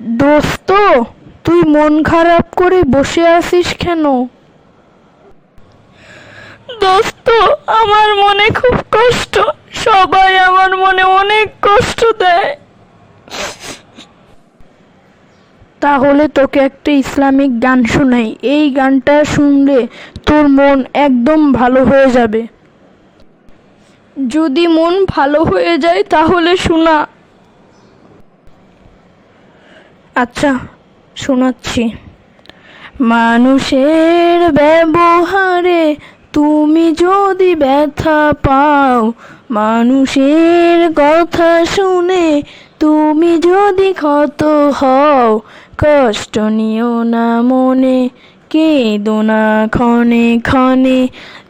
দোস্ত তুই মন খারাপ করে বসে আছিস কেন? দোস্ত আমার মনে খুব কষ্ট। সবাই আমার মনে অনেক কষ্ট দেয়। তাহলে তোকে একটা ইসলামিক গান শোনাই। এই গানটা শুনলে তোর মন একদম ভালো হয়ে যাবে। যদি মন ভালো হয়ে যায় তাহলে শোনা। আচ্ছা শোনাচ্ছি। মানুষের ব্যবহারে তুমি যদি ব্যথা পাও, মানুষের কথা শুনে তুমি যদি ক্ষত হও, কষ্ট নিও না মনে, কেঁদো না ক্ষণে ক্ষণে,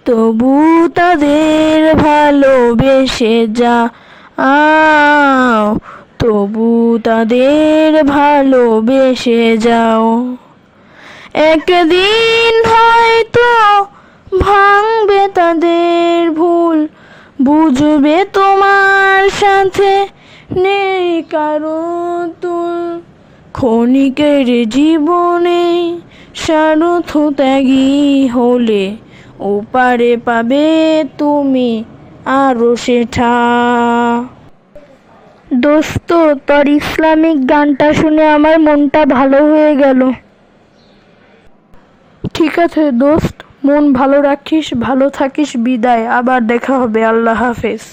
তবু তাদের ভালোবেসে যা আও তবু তাদের ভালোবেসে যাও। একদিন হয়তো ভাঙবে তাদের ভুল, বুঝবে তোমার সাথে নেই কারও তুল। ক্ষণিকের জীবনে সারথ ত্যাগী হলে ওপারে পাবে তুমি আরও সেঠা। দোস্ত, তোর ইসলামিক গানটা শুনে আমার মনটা ভালো হয়ে গেল। ঠিক আছে দোস্ত, মন ভালো রাখিস, ভালো থাকিস, বিদায়। আবার দেখা হবে, আল্লাহ হাফেজ।